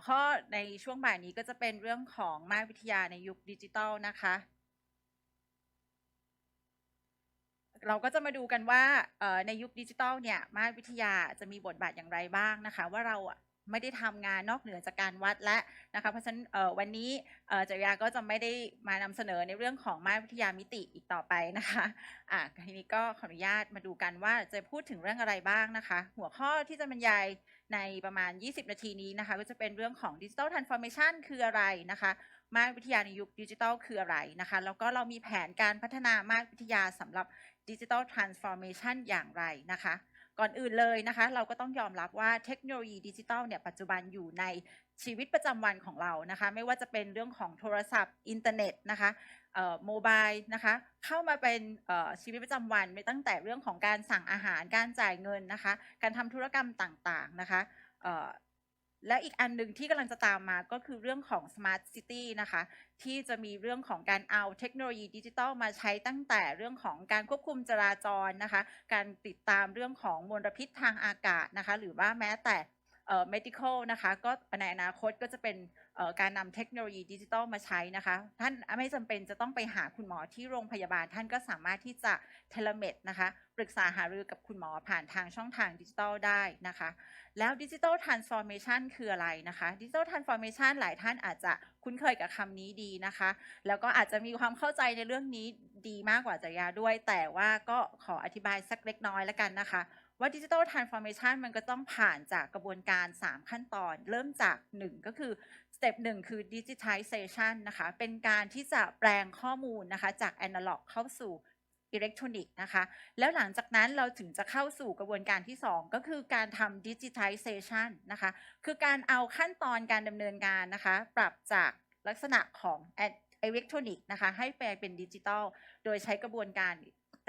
วข้อในช่วงบ่ายนี้ก็จะเป็นเรื่องของมากวิทยาในยุคดิจิทัลนะคะ เราก็จะมาดูกันว่าในยุคดิจิทัลเนี่ยมากวิทยาจะมีบทบาทอย่างไรบ้างนะคะ ว่าเราไม่ได้ทำงานนอกเหนือจากการวัดและนะคะเพราะฉะนั้นวันนี้เจริยาก็จะไม่ได้มานำเสนอในเรื่องของมาวิทยามิติอีกต่อไปนะคะอะทีนี้ก็ขออนุญาตมาดูกันว่าจะพูดถึงเรื่องอะไรบ้างนะคะ หัวข้อที่จะบรรยาย ในประมาณ 20 นาทีนี้นะคะ ก็จะเป็นเรื่องของดิจิทัลทรานส์ฟอร์เมชันคืออะไรนะคะมากวิทยาในยุคดิจิทัลคืออะไรนะคะ แล้วก็เรามีแผนการพัฒนามากวิทยาสำหรับดิจิทัลทรานส์ฟอร์เมชันอย่างไรนะคะ ก่อนอื่นเลยนะคะ เราก็ต้องยอมรับว่าเทคโนโลยีดิจิทัลเนี่ยปัจจุบันอยู่ใน ชีวิตประจำวันของเรานะคะ ไม่ว่าจะเป็นเรื่องของโทรศัพท์ อินเทอร์เน็ตนะคะโมบายนะคะ เข้ามาเป็นชีวิตประจำวันไม่ตั้งแต่เรื่องของการสั่งอาหารการจ่ายเงินนะคะ การทำธุรกรรมต่างๆนะคะและอีกอันหนึ่งที่กำลังจะตามมาก็คือเรื่องของ Smart City นะคะ ที่จะมีเรื่องของการเอาเทคโนโลยีดิจิทัลมาใช้ตั้งแต่เรื่องของการควบคุมจราจรนะคะ การติดตามเรื่องของมลพิษทางอากาศนะคะ หรือว่าแม้แต่ medical นะคะก็ในอนาคตก็จะเป็นเอ่อการนำเทคโนโลยีดิจิทัลมาใช้นะคะ ท่านไม่จำเป็นจะต้องไปหาคุณหมอที่โรงพยาบาล ท่านก็สามารถที่จะเทเลเมดนะคะ ปรึกษาหารือกับคุณหมอผ่านทางช่องทางดิจิทัลได้นะคะ แล้วดิจิ t a ลทรานส์ฟอร์เมชันคืออะไรนะคะดิจิ t a ลทรานส์ฟอร์เมชันหลายท่านอาจจะคุ้นเคยกับคำนี้ดีนะคะ แล้วก็อาจจะมีความเข้าใจในเรื่องนี้ดีมากกว่าจยาด้วย แต่ว่าก็ขออธิบายสักเล็กน้อยแล้วกันนะคะ ว่าดิจิ t a ลทรานส์ฟอร์เมชันมันก็ต้องผ่านจากกระบวนการ 3 ขั้นตอน เริ่มจาก 1 ก็คือสเต็ปหนึ่งคือ digitization นะคะ เป็นการที่จะแปลงข้อมูลนะคะ จาก analog เข้าสู่อิเล็กทรอนิกส์นะคะ แล้วหลังจากนั้นเราถึงจะเข้าสู่กระบวนการที่ 2 ก็คือการทำ digitization นะคะ คือการเอาขั้นตอนการดำเนินงานนะคะ ปรับจากลักษณะของอิเล็กทรอนิกส์นะคะ ให้ไปลเป็นดิจิตอลโดยใช้กระบวนการ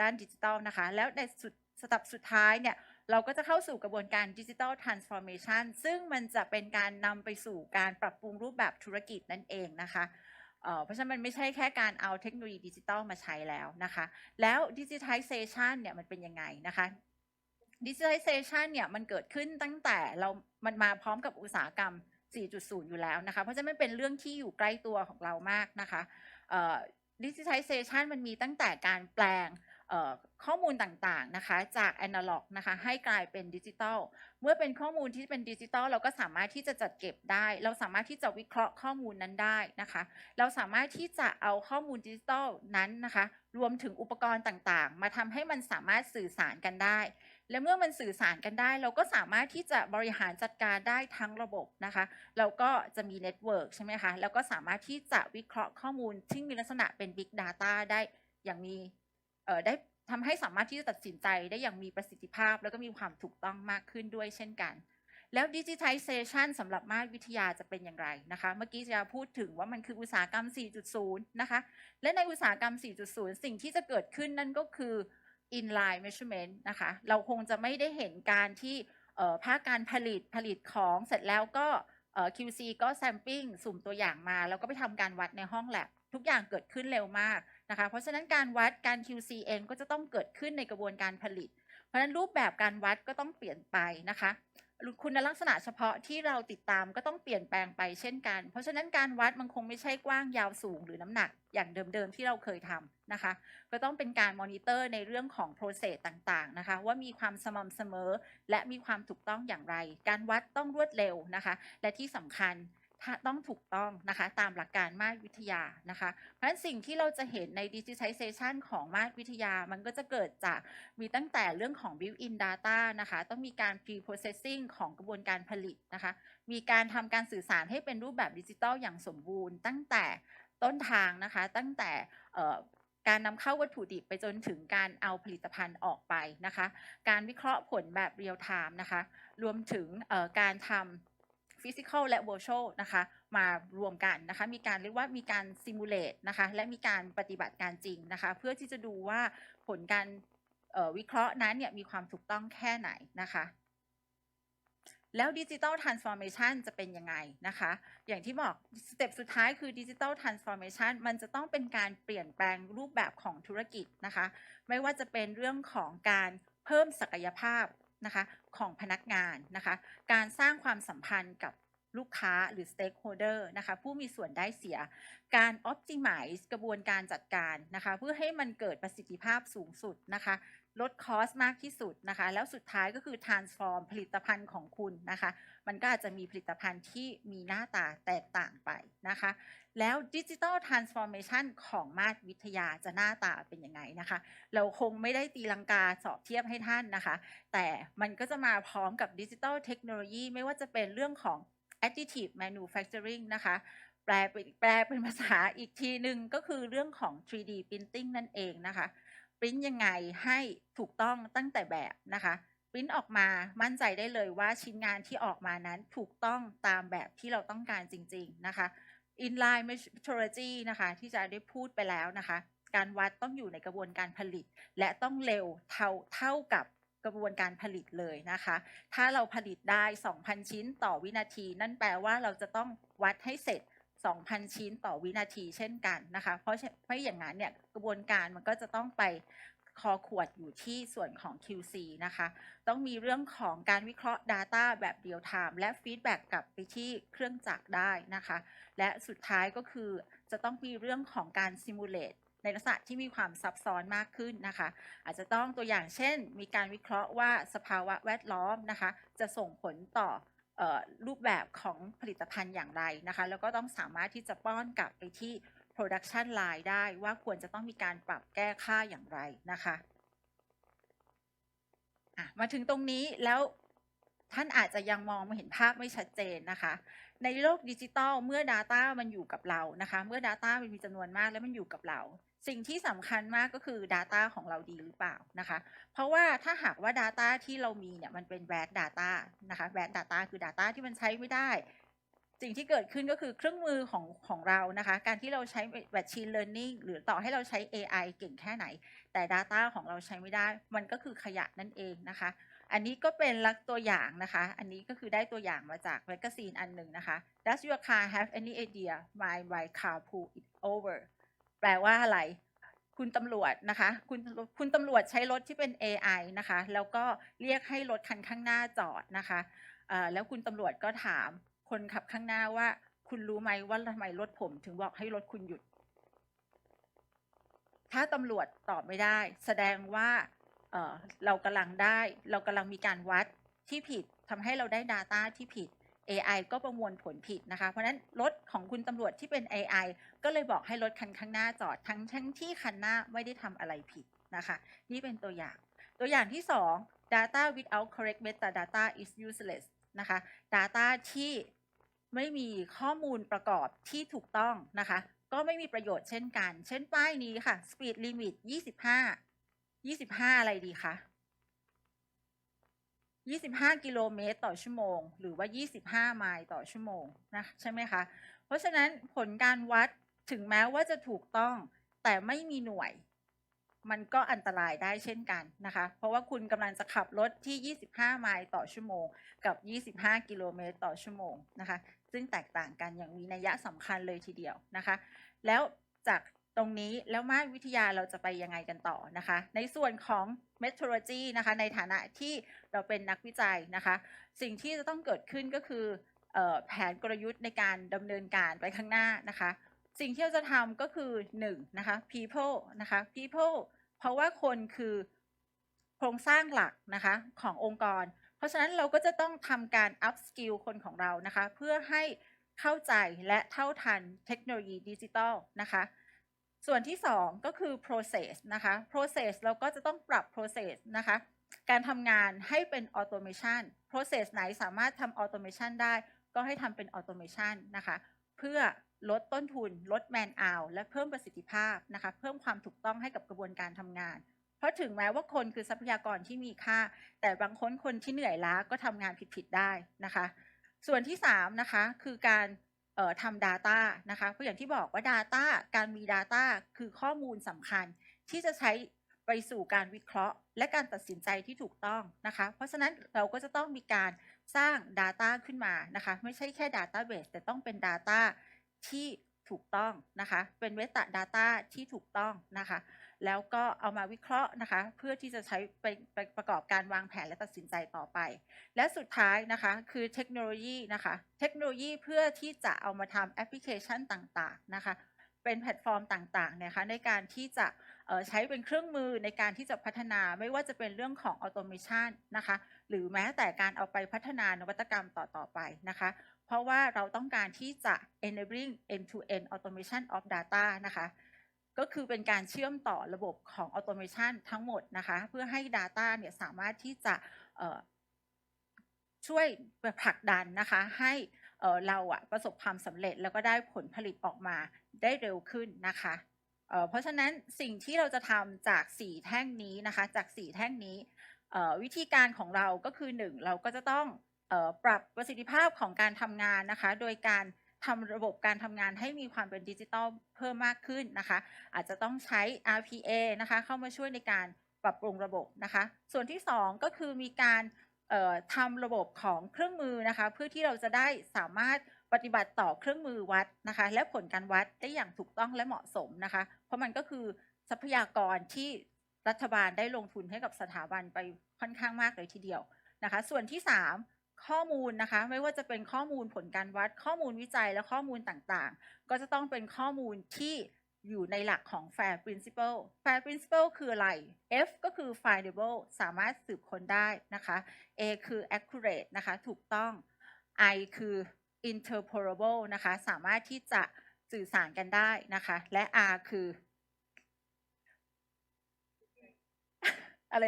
ด้านดิจิตอลนะคะ แล้วในสุดสเต็ปสุดท้ายเนี่ย เราก็จะเข้าสู่กระบวนการดิจิ t a ลทรานส์ฟอร์เมชันซึ่งมันจะเป็นการนำไปสู่การปรับปรุงรูปแบบธุรกิจนั่นเองนะคะเเพราะฉะนั้นมันไม่ใช่แค่การเอาเทคโนโลยีดิจิตอลมาใช้แล้วนะคะ แล้ว digitization เนี่ยมันเป็นยังไงนะคะ digitization เนี่ยมันเกิดขึ้นตั้งแต่เรา มันมาพร้อมกับอุตสาหกรรม 4.0 อยู่แล้วนะคะ เพราะฉะนั้นมันเป็นเรื่องที่อยู่ใกล้ตัวของเรามากนะคะเอ่อ digitization มันมีตั้งแต่การแปลง ข้อมูลต่างๆนะคะจากแอนะล็อกนะคะให้กลายเป็นดิจิตอลเมื่อเป็นข้อมูลที่เป็นดิจิตอลเราก็สามารถที่จะจัดเก็บได้ เราสามารถที่จะวิเคราะห์ข้อมูลนั้นได้นะคะ เราสามารถที่จะเอาข้อมูลดิจิตอลนั้นนะคะ รวมถึงอุปกรณ์ต่างๆ มาทำให้มันสามารถสื่อสารกันได้ และเมื่อมันสื่อสารกันได้ เราก็สามารถที่จะบริหารจัดการได้ทั้งระบบนะคะเราก็จะมีเน็ตเวิร์กใช่ไหมคะแล้วก็สามารถที่จะวิเคราะห์ข้อมูลที่มีลักษณะเป็น Big Data ได้อย่างมี ได้ทำให้สามารถที่จะตัดสินใจได้อย่างมีประสิทธิภาพ แล้วก็มีความถูกต้องมากขึ้นด้วยเช่นกัน แล้ว digitization สำหรับมากวิทยาจะเป็นอย่างไรนะคะ เมื่อกี้จะพูดถึงว่ามันคืออุตสาหกรรม 4.0 นะคะ และในอุตสาหกรรม 4.0 สิ่งที่จะเกิดขึ้นนั่นก็คือ inline measurement นะคะ เราคงจะไม่ได้เห็นการที่ภาคการผลิตผลิตของเสร็จแล้วก็ QC ก็ sampling สุ่มตัวอย่างมา แล้วก็ไปทำการวัดในห้องแลบทุกอย่างเกิดขึ้นเร็วมาก นะคะ เพราะฉะนั้นการวัดการ QC เองก็จะต้องเกิดขึ้นในกระบวนการผลิต เพราะฉะนั้นรูปแบบการวัดก็ต้องเปลี่ยนไปนะคะคุณลักษณะเฉพาะที่เราติดตามก็ต้องเปลี่ยนแปลงไปเช่นกัน เพราะฉะนั้นการวัดมันคงไม่ใช่กว้างยาวสูงหรือน้ำหนักอย่างเดิมๆที่เราเคยทำนะคะ ก็ต้องเป็นการมอนิเตอร์ในเรื่องของ process ต่างๆนะคะ ว่ามีความสม่ำเสมอ และมีความถูกต้องอย่างไร การวัดต้องรวดเร็วนะคะ และที่สำคัญ ต้องถูกต้องนะคะตามหลักการมาตรวิทยานะคะ เพราะฉะนั้นสิ่งที่เราจะเห็นใน digitization ของมาตรวิทยามันก็จะเกิดจากมีตั้งแต่เรื่องของ built-in data นะคะ ต้องมีการ pre-processing ของกระบวนการผลิตนะคะ มีการทำการสื่อสารให้เป็นรูปแบบดิจิทัลอย่างสมบูรณ์ ตั้งแต่ต้นทางนะคะ ตั้งแต่การนำเข้าวัตถุดิบไปจนถึงการเอาผลิตภัณฑ์ออกไปนะคะ การวิเคราะห์ผลแบบเรียลไทม์นะคะ รวมถึงการทำ physical และ virtual นะคะมารวมกันนะคะมีการเรียกว่ามีการ simulate นะคะและมีการปฏิบัติการจริงนะคะเพื่อที่จะดูว่าผลการวิเคราะห์นั้นเนี่ยมีความถูกต้องแค่ไหนนะคะแล้วดิจิ t a ลทรานส์ฟอร์เมชันจะเป็นยังไงนะคะ อย่างที่บอกสเต็ปสุดท้ายคือดิจิ t a ลทรานส์ฟอร์เมชันมันจะต้องเป็นการเปลี่ยนแปลงรูปแบบของธุรกิจนะคะ ไม่ว่าจะเป็นเรื่องของการเพิ่มศักยภาพนะคะ ของพนักงานนะคะ การสร้างความสัมพันธ์กับลูกค้าหรือ stakeholder นะคะผู้มีส่วนได้เสีย การ optimize กระบวนการจัดการนะคะเพื่อให้มันเกิดประสิทธิภาพสูงสุดนะคะลดคอสมากที่สุดนะคะ แล้วสุดท้ายก็คือ transform ผลิตภัณฑ์ของคุณนะคะ มันก็อาจจะมีผลิตภัณฑ์ที่มีหน้าตาแตกต่างไปนะคะ แล้วดิจิ t a ลทรานส์ฟอร์เมชันของมาตรวิทยาจะหน้าตาเป็นยังไงนะคะ เราคงไม่ได้ตีลังกาสอบเทียบให้ท่านนะคะ แต่มันก็จะมาพร้อมกับดิจิ t a ลเทคโนโลยีไม่ว่าจะเป็นเรื่องของ additive manufacturing นะคะ แปลเป็นแปลเป็นภาษาอีกทีหนึ่งก็คือเรื่องของ 3D printing นั่นเองนะคะปริ้นยังไงให้ถูกต้องตั้งแต่แบบนะคะปริ้นออกมามั่นใจได้เลยว่าชิ้นงานที่ออกมานั้นถูกต้องตามแบบที่เราต้องการจริง ๆ นะคะ inline metrology นะคะ ที่จะได้พูดไปแล้วนะคะ การวัดต้องอยู่ในกระบวนการผลิต และต้องเร็วเท่าเท่ากับกระบวนการผลิตเลยนะคะ ถ้าเราผลิตได้ 2,000 ชิ้นต่อวินาที นั่นแปลว่าเราจะต้องวัดให้เสร็จ 2,000 ชิ้นต่อวินาทีเช่นกันนะคะ เพราะฉะเพราะอย่างนั้นเนี่ยกระบวนการมันก็จะต้องไป คอขวดอยู่ที่ส่วนของ QC นะคะ ต้องมีเรื่องของการวิเคราะห์ Data แบบเดียว time และฟีดแบ็กกลับไปที่เครื่องจักรได้นะคะ และสุดท้ายก็คือจะต้องมีเรื่องของการ simulate ในลักษณะที่มีความซับซ้อนมากขึ้นนะคะ อาจจะต้องตัวอย่างเช่น มีการวิเคราะห์ว่าสภาวะแวดล้อมนะคะ จะส่งผลต่อออรูปแบบของผลิตภัณฑ์อย่างไรนะคะ แล้วก็ต้องสามารถที่จะป้อนกลับไปที่ production line ได้ว่าควรจะต้องมีการปรับแก้ค่าอย่างไรนะคะะมาถึงตรงนี้แล้วท่านอาจจะยังมองไม่เห็นภาพไม่ชัดเจนนะคะ ในโลกดิจิตอลเมื่อ Data มันอยู่กับเรานะคะ เมื่อ Data มันมีจำนวนมากแล้วมันอยู่กับเรา สิ่งที่สำคัญมากก็คือ Data ของเราดีหรือเปล่านะคะ เพราะว่าถ้าหากว่า Data ที่เรามีเนี่ยมันเป็น bad data นะคะ bad data คือ Data ที่มันใช้ไม่ได้ สิ่งที่เกิดขึ้นก็คือเครื่องมือของของเรานะคะ การที่เราใช้ machine learning หรือต่อให้เราใช้ AI เก่งแค่ไหน แต่ Data ของเราใช้ไม่ได้ มันก็คือขยะนั่นเองนะคะ อันนี้ก็เป็นลักตัวอย่างนะคะ อันนี้ก็คือได้ตัวอย่างมาจากแมกกาซีนอันหนึ่งนะคะ Does your car have any idea why my car pull it over แปลว่าอะไร คุณตำรวจนะคะ คุณคุณตำรวจใช้รถที่เป็น AI นะคะ แล้วก็เรียกให้รถคันข้างหน้าจอดนะคะแล้วคุณตำรวจก็ถาม คนขับข้างหน้าว่า คุณรู้ไหมว่าทำไมรถผม ถึงบอกให้รถคุณหยุด ถ้าตำรวจตอบไม่ได้ แสดงว่าเเรากำลังได้ เรากำลังมีการวัดที่ผิดทำให้เราได้ Data ที่ผิด AI ก็ประมวลผลผิดนะคะ เพราะฉะนั้นรถของคุณตำรวจที่เป็น AI ก็เลยบอกให้รถคันข้างหน้าจอดทั้งทั้งที่คันหน้าไม่ได้ทำอะไรผิดนะคะ นี่เป็นตัวอย่าง ตัวอย่างที่ 2 data without correct metadata is useless นะคะ data ที่ ไม่มีข้อมูลประกอบที่ถูกต้องนะคะ ก็ไม่มีประโยชน์เช่นกัน เช่นป้ายนี้ค่ะ speed limit 25 25 อะไรดีคะ25 กิโลเมตรต่อชั่วโมง หรือว่า 25 ไมล์ต่อชั่วโมงนะใช่ไหมคะ เพราะฉะนั้นผลการวัดถึงแม้ว่าจะถูกต้องแต่ไม่มีหน่วย มันก็อันตรายได้เช่นกันนะคะ เพราะว่าคุณกำลังจะขับรถที่ 25 ไมล์ต่อชั่วโมง กับ 25 กิโลเมตรต่อชั่วโมงนะคะ ซึ่งแตกต่างกันอย่างมีนัยสำคัญเลยทีเดียวนะคะ แล้วจากตรงนี้แล้วมาวิทยาเราจะไปยังไงกันต่อนะคะ ในส่วนของ methodology นะคะ ในฐานะที่เราเป็นนักวิจัยนะคะ สิ่งที่จะต้องเกิดขึ้นก็คือออแผนกลยุทธ์ในการดำเนินการไปข้างหน้านะคะ สิ่งที่เราจะทำก็คือ1นะคะ people นะคะ people เพราะว่าคนคือโครงสร้างหลักนะคะขององค์กร เพราะฉะนั้นเราก็จะต้องทำการ up skill คนของเรานะคะ เพื่อให้เข้าใจและเท่าทันเทคโนโลยีดิจิทัลนะคะ ส่วนที่ 2 ก็คือ process นะคะ process เราก็จะต้องปรับ process นะคะ การทำงานให้เป็น automation process ไหนสามารถทำ automation ได้ ก็ให้ทำเป็น automation นะคะ เพื่อ ลดต้นทุน ลด man hour และเพิ่มประสิทธิภาพนะคะเพิ่มความถูกต้องให้กับกระบวนการทำงาน เพราะถึงแม้ว่าคนคือทรัพยากรที่มีค่า แต่บางคนคนที่เหนื่อยล้าก็ทำงานผิดๆได้นะคะ ส่วนที่3นะคะคือการออทำ Data นะคะเพราะอย่างที่บอกว่า Data การมี Data คือข้อมูลสำคัญที่จะใช้ไปสู่การวิเคราะห์ และการตัดสินใจที่ถูกต้องนะคะ เพราะฉะนั้นเราก็จะต้องมีการสร้าง Data ขึ้นมานะคะ ไม่ใช่แค่ Database แต่ต้องเป็น Data ที่ถูกต้องนะคะ เป็น Meta Data ที่ถูกต้องนะคะ แล้วก็เอามาวิเคราะห์นะคะ เพื่อที่จะใช้ไปไปประกอบการวางแผนและตัดสินใจต่อไป และสุดท้ายนะคะคือเทคโนโลยีนะคะ เทคโนโลยีเพื่อที่จะเอามาทำแอปพลิเคชันต่างๆนะคะ เป็นแพลตฟอร์มต่างๆเนี่ยค่ะในการที่จะใช้เป็นเครื่องมือในการที่จะพัฒนาไม่ว่าจะเป็นเรื่องของออโตเมชันนะคะ หรือแม้แต่การเอาไปพัฒนานวัตกรรมต่อๆไปนะคะ เพราะว่าเราต้องการที่จะ enabling end-to-end automation of data นะคะ ก็คือเป็นการเชื่อมต่อระบบของ automation ทั้งหมดนะคะ เพื่อให้ data เนี่ยสามารถที่จะช่วยผลักดันนะคะให้เราอะประสบความสำเร็จแล้วก็ได้ผลผลิตออกมาได้เร็วขึ้นนะคะเเพราะฉะนั้นสิ่งที่เราจะทำจาก 4 แท่งนี้นะคะ จาก 4 แท่งนี้วิธีการของเราก็คือ 1 เราก็จะต้อง ปรับประสิทธิภาพของการทำงานนะคะ โดยการทำระบบการทำงานให้มีความเป็นดิจิทัลเพิ่มมากขึ้นนะคะ อาจจะต้องใช้ RPA นะคะ เข้ามาช่วยในการปรับปรุงระบบนะคะ ส่วนที่ 2 ก็คือมีการทำระบบของเครื่องมือนะคะ เพื่อที่เราจะได้สามารถปฏิบัติต่อเครื่องมือวัดนะคะ และผลการวัดได้อย่างถูกต้องและเหมาะสมนะคะ เพราะมันก็คือทรัพยากรที่รัฐบาลได้ลงทุนให้กับสถาบันไปค่อนข้างมากเลยทีเดียวนะคะ ส่วนที่ 3 ข้อมูลนะคะ ไม่ว่าจะเป็นข้อมูลผลการวัด ข้อมูลวิจัยและข้อมูลต่างๆ ก็จะต้องเป็นข้อมูลที่อยู่ในหลักของ FAIR Principle FAIR Principle คืออะไร F ก็คือ findable สามารถสืบค้นได้นะคะ A คือ accurate นะคะ ถูกต้อง I คือ interpretable นะคะ สามารถที่จะสื่อสารกันได้นะคะ และ R คือ อะไร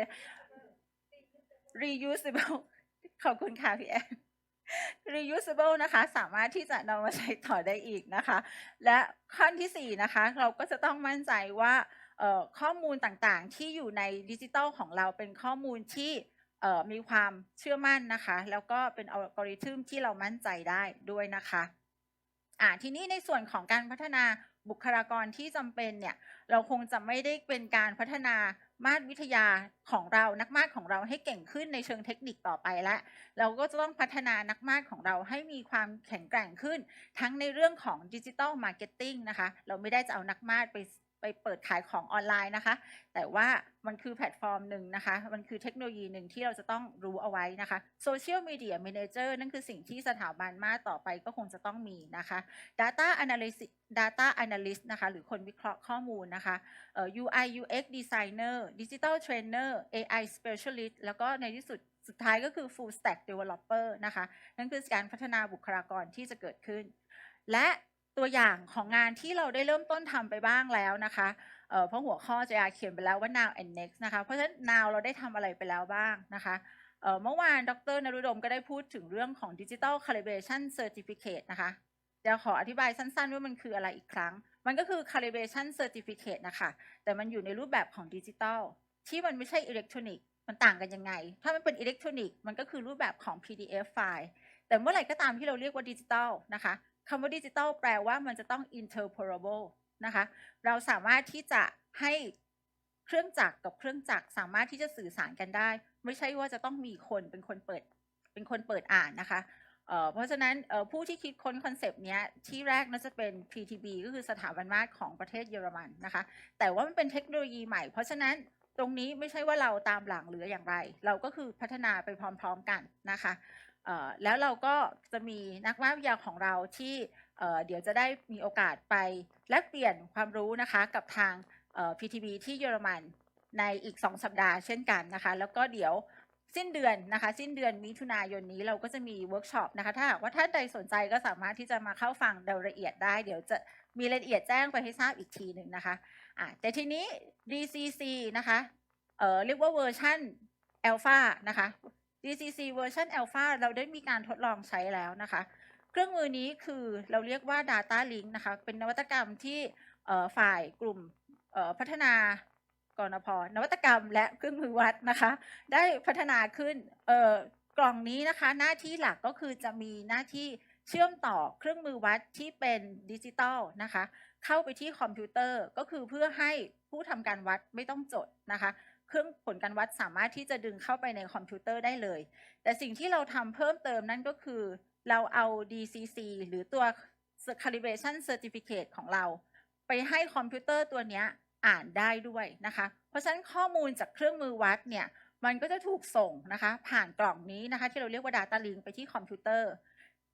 reusable ขอบคุณค่ะพี่แอน reusable นะคะ สามารถที่จะนำมาใช้ต่อได้อีกนะคะ และขั้นที่ 4 นะคะ เราก็จะต้องมั่นใจว่าข้อมูลต่างๆ ที่อยู่ในดิจิทัลของเราเป็นข้อมูลที่มีความเชื่อมั่นนะคะ แล้วก็เป็นอัลกอริทึมที่เรามั่นใจได้ด้วยนะคะอ่าทีนี้ในส่วนของการพัฒนาบุคลากรที่จำเป็นเนี่ย เราคงจะไม่ได้เป็นการพัฒนา มาตรวิทยาของเรานักมาตรของเราให้เก่งขึ้นในเชิงเทคนิคต่อไปแล้วเราก็จะต้องพัฒนานักมาตรของเราให้มีความแข็งแกร่งขึ้น ทั้งในเรื่องของดิจิทัลมาร์เก็ตติ้งนะคะ เราไม่ได้จะเอานักมาตรไป ไปเปิดขายของออนไลน์นะคะ แต่ว่ามันคือแพลตฟอร์มหนึ่งนะคะ มันคือเทคโนโลยีหนึ่งที่เราจะต้องรู้เอาไว้นะคะโซเชียลมีเดีย a ม a เจอร์นั่นคือสิ่งที่สถาบันมาตรต่อไปก็คงจะต้องมีนะคะ Data Analysis Data Analyst นะคะ หรือคนวิเคราะห์ข้อมูลนะคะเอ่อ UI UX Designer Digital Trainer AI Specialist แล้วก็ในที่สุดสุดท้ายก็คือ Full Stack Developer นะคะ นั่นคือการพัฒนาบุคลากรที่จะเกิดขึ้น และ ตัวอย่างของงานที่เราได้เริ่มต้นทำไปบ้างแล้วนะคะเเพราะหัวข้อจะเขียนไปแล้วว่า now and next นะคะ เพราะฉะนั้น now เราได้ทำอะไรไปแล้วบ้างนะคะเอ่อเมื่อวานดรนรุดมก็ได้พูดถึงเรื่องของ Digital Calibration Certificate นะคะเดี๋ยวขออธิบายสั้นๆ ว่ามันคืออะไรอีกครั้ง มันก็คือ calibration certificate นะคะ แต่มันอยู่ในรูปแบบของดิจิตอลที่มันไม่ใช่อิเล็กทรอนิกส์มันต่างกันยังไง ถ้ามันเป็นอิเล็กทรอนิกส์มันก็คือรูปแบบของ PDF ไฟล์ แต่เมื่อไหร่ก็ตามที่เราเรียกว่าดิจิตอลนะคะ คำว่าดิจิตอลแปลว่ามันจะต้อง interpretable นะคะ เราสามารถที่จะให้เครื่องจักรกับเครื่องจักรสามารถที่จะสื่อสารกันได้ ไม่ใช่ว่าจะต้องมีคนเป็นคนเปิดเป็นคนเปิดอ่านนะคะเเพราะฉะนั้นผู้ที่คิดค้นคอนเซปต์นี้ที่แรกน่าจะเป็น PTB ก็คือสถาบันมาตรของประเทศเยอรมันนะคะ แต่ว่ามันเป็นเทคโนโลยีใหม่ เพราะฉะนั้นตรงนี้ไม่ใช่ว่าเราตามหลังหรืออย่างไร เราก็คือพัฒนาไปพร้อม ๆกันนะคะ แล้วเราก็จะมีนักวิทยาของเราที่เอ่อเดี๋ยวจะได้มีโอกาสไปแลกเปลี่ยนความรู้นะคะกับทางเอ่อ PTB ที่เยอรมันในอีก 2 สัปดาห์เช่นกันนะคะ แล้วก็เดี๋ยวสิ้นเดือนนะคะ สิ้นเดือนมิถุนายนนี้เราก็จะมีเวิร์กช็อปนะคะ ถ้าหากว่าท่านใดสนใจก็สามารถที่จะมาเข้าฟังรายละเอียดได้ เดี๋ยวจะมีรายละเอียดแจ้งไปให้ทราบอีกทีหนึ่งนะคะอะแต่ทีนี้ DCC นะคะเอ่อเรียกว่าเวอร์ชัน Alpha นะคะ DCC เวอร์ชัน Alpha เราได้มีการทดลองใช้แล้วนะคะ เครื่องมือนี้คือเราเรียกว่า Data Link นะคะ เป็นนวัตกรรมที่ฝ่ายกลุ่มพัฒนากรณพนวัตกรรมและเครื่องมือวัดนะคะ ได้พัฒนาขึ้นกล่องนี้นะคะ หน้าที่หลักก็คือจะมีหน้าที่เชื่อมต่อเครื่องมือวัดที่เป็นดิจิตอลนะคะ เข้าไปที่คอมพิวเตอร์ก็คือเพื่อให้ผู้ทำการวัดไม่ต้องจดนะคะ เครื่องผลการวัดสามารถที่จะดึงเข้าไปในคอมพิวเตอร์ได้เลย แต่สิ่งที่เราทำเพิ่มเติมนั่นก็คือ เราเอา DCC หรือตัว calibration certificate ของเรา ไปให้คอมพิวเตอร์ตัวนี้อ่านได้ด้วยนะคะ เพราะฉะนั้นข้อมูลจากเครื่องมือวัดเนี่ยมันก็จะถูกส่งนะคะ ผ่านกล่องนี้นะคะ ที่เราเรียกว่า Data Link ไปที่คอมพิวเตอร์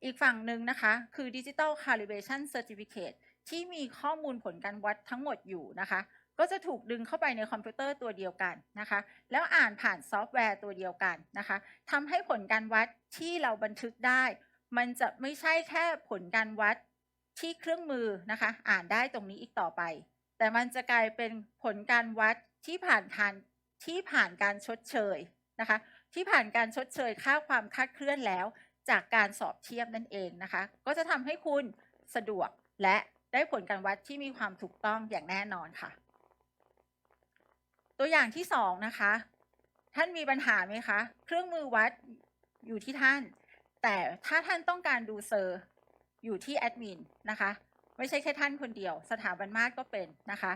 อีกฝั่งหนึ่งนะคะ คือ Digital Calibration Certificate ที่มีข้อมูลผลการวัดทั้งหมดอยู่นะคะ ก็จะถูกดึงเข้าไปในคอมพิวเตอร์ตัวเดียวกันนะคะ แล้วอ่านผ่านซอฟต์แวร์ตัวเดียวกันนะคะทำให้ผลการวัดที่เราบันทึกได้ มันจะไม่ใช่แค่ผลการวัดที่เครื่องมือนะคะ อ่านได้ตรงนี้อีกต่อไป แต่มันจะกลายเป็นผลการวัดที่ผ่านทานที่ผ่านการชดเชยนะคะ ที่ผ่านการชดเชยค่าความคาดเคลื่อนแล้ว จากการสอบเทียบนั่นเองนะคะ ก็จะทำให้คุณสะดวกและได้ผลการวัดที่มีความถูกต้องอย่างแน่นอนค่ะ ตัวอย่างที่สองนะคะ ท่านมีปัญหาไหมคะ เครื่องมือวัดอยู่ที่ท่าน แต่ถ้าท่านต้องการดูเซอร์อยู่ที่แอดมินนะคะ ไม่ใช่แค่ท่านคนเดียว สถาบันมาตรก็เป็นนะคะ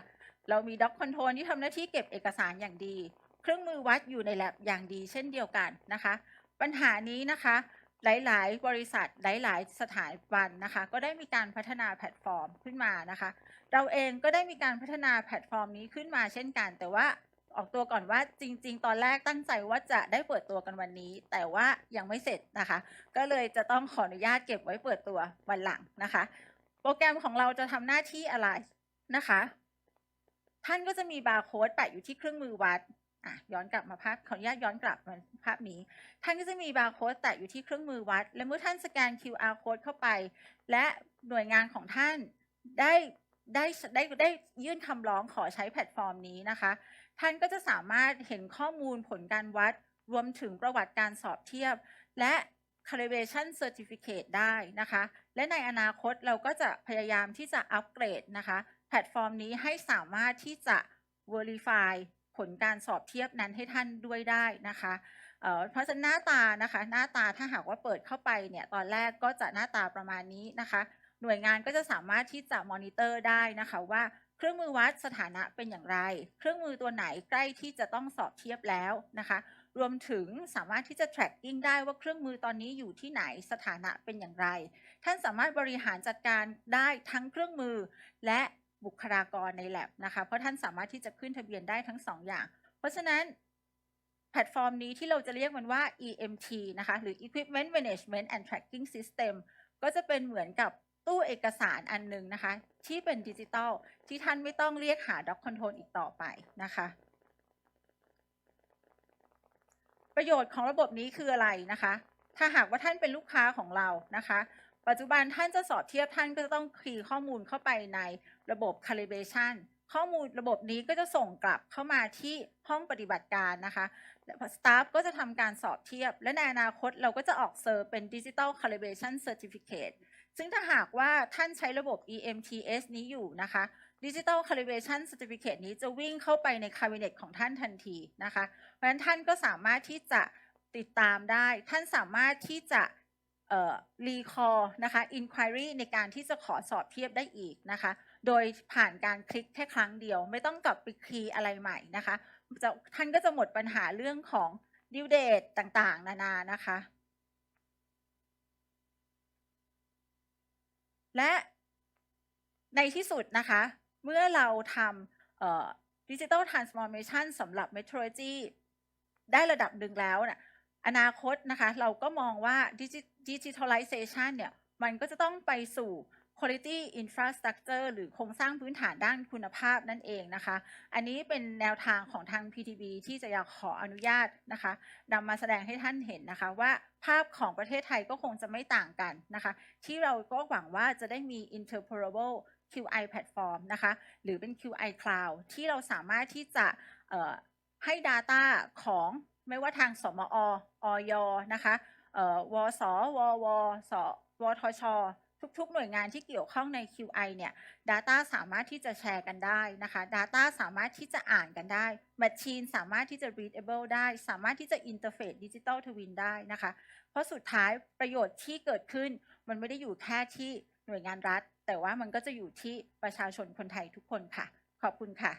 เรามีด็อกคอนโทรลที่ทำหน้าที่เก็บเอกสารอย่างดี เครื่องมือวัดอยู่ในแลบอย่างดีเช่นเดียวกันนะคะ ปัญหานี้นะคะหลาย ๆ บริษัทหลาย ๆ สถาบันนะคะ ก็ได้มีการพัฒนาแพลตฟอร์มขึ้นมานะคะ เราเองก็ได้มีการพัฒนาแพลตฟอร์มนี้ขึ้นมาเช่นกัน แต่ว่า ออกตัวก่อนว่าจริง ๆ ตอนแรกตั้งใจว่าจะได้เปิดตัวกันวันนี้ แต่ว่ายังไม่เสร็จนะคะ ก็เลยจะต้องขออนุญาตเก็บไว้เปิดตัววันหลังนะคะ โปรแกรมของเราจะทำหน้าที่อะไรนะคะ ท่านก็จะมีบาร์โค้ดแปะอยู่ที่เครื่องมือวัดอะย้อนกลับมาภาพขออนุญาตย้อนกลับมาภาพนี้ ท่านก็จะมีบาร์โค้ดแตะอยู่ที่เครื่องมือวัด และเมื่อท่านสแกน QR code เข้าไป และหน่วยงานของท่านได้ ได้ได้ได้ยื่นคำร้องขอใช้แพลตฟอร์มนี้นะคะ ท่านก็จะสามารถเห็นข้อมูลผลการวัด รวมถึงประวัติการสอบเทียบ และ calibration certificate ได้นะคะ และในอนาคตเราก็จะพยายามที่จะอัปเกรดนะคะ แพลตฟอร์มนี้ให้สามารถที่จะ verify ผลการสอบเทียบนั้นให้ท่านด้วยได้นะคะเเพราะฉะนั้นหน้าตานะคะ หน้าตาถ้าหากว่าเปิดเข้าไปเนี่ยตอนแรกก็จะหน้าตาประมาณนี้นะคะ หน่วยงานก็จะสามารถที่จะมอนิเตอร์ได้นะคะว่าเครื่องมือวัดสถานะเป็นอย่างไร เครื่องมือตัวไหนใกล้ที่จะต้องสอบเทียบแล้วนะคะ รวมถึงสามารถที่จะ tracking ได้ว่าเครื่องมือตอนนี้อยู่ที่ไหนสถานะเป็นอย่างไร ท่านสามารถบริหารจัดการได้ทั้งเครื่องมือ และบุคลากรใน lab นะคะ เพราะท่านสามารถที่จะขึ้นทะเบียนได้ทั้งสองอย่าง เพราะฉะนั้นแพลตฟอร์มนี้ที่เราจะเรียกมันว่า EMT นะคะ หรือ Equipment Management and Tracking System ก็จะเป็นเหมือนกับ ตู้เอกสารอันหนึ่งนะคะ ที่เป็นดิจิตอลที่ท่านไม่ต้องเรียกหา Doc Control อีกต่อไปนะคะ ประโยชน์ของระบบนี้คืออะไรนะคะ ถ้าหากว่าท่านเป็นลูกค้าของเรานะคะ ปัจจุบันท่านจะสอบเทียบท่านก็จะต้องคีย์ข้อมูลเข้าไปในระบบ calibration ข้อมูลระบบนี้ก็จะส่งกลับเข้ามาที่ห้องปฏิบัติการนะคะสตาฟก็จะทำการสอบเทียบ และในอนาคตเราก็จะออกเซอร์เป็น Digital Calibration Certificate ซึ่งถ้าหากว่าท่านใช้ระบบ EMTS นี้อยู่นะคะ Digital Calibration Certificate นี้จะวิ่งเข้าไปใน Cabinet ของท่านทันทีนะคะ เพราะฉะนั้นท่านก็สามารถที่จะติดตามได้ ท่านสามารถที่จะเอ่อ recall นะคะ inquiry ในการที่จะขอสอบเทียบได้อีกนะคะ โดยผ่านการคลิกแค่ครั้งเดียว ไม่ต้องกลับไปคีย์อะไรใหม่นะคะท่านก็จะหมดปัญหาเรื่องของ due date ต่างๆ นานานะคะ และในที่สุดนะคะ เมื่อเราทำดิจิทัลทรานส์ฟอร์เมชันสำหรับเมทริโอจีได้ระดับหนึ่งแล้วนะอนาคตนะคะ เราก็มองว่าดิจิทัลไลเซชันเนี่ย มันก็จะต้องไปสู่ Quality Infrastructure หรือโครงสร้างพื้นฐานด้านคุณภาพนั่นเองนะคะ อันนี้เป็นแนวทางของทาง PTB ที่จะอยากขออนุญาตนะคะนำมาแสดงให้ท่านเห็นนะคะว่าภาพของประเทศไทยก็คงจะไม่ต่างกันนะคะ ที่เราก็หวังว่าจะได้มี interoperable QI platform นะคะ หรือเป็น QI cloud ที่เราสามารถที่จะให้ Data ของไม่ว่าทางสมออยนะคะวสววสวทช ทุกๆ หน่วยงานที่เกี่ยวข้องใน QI เนี่ย Data สามารถที่จะแชร์กันได้นะคะ Data สามารถที่จะอ่านกันได้ Machine สามารถที่จะ readable ได้ สามารถที่จะ interface Digital Twin ได้นะคะ เพราะสุดท้ายประโยชน์ที่เกิดขึ้น มันไม่ได้อยู่แค่ที่หน่วยงานรัฐ แต่ว่ามันก็จะอยู่ที่ประชาชนคนไทยทุกคนค่ะ ขอบคุณค่ะ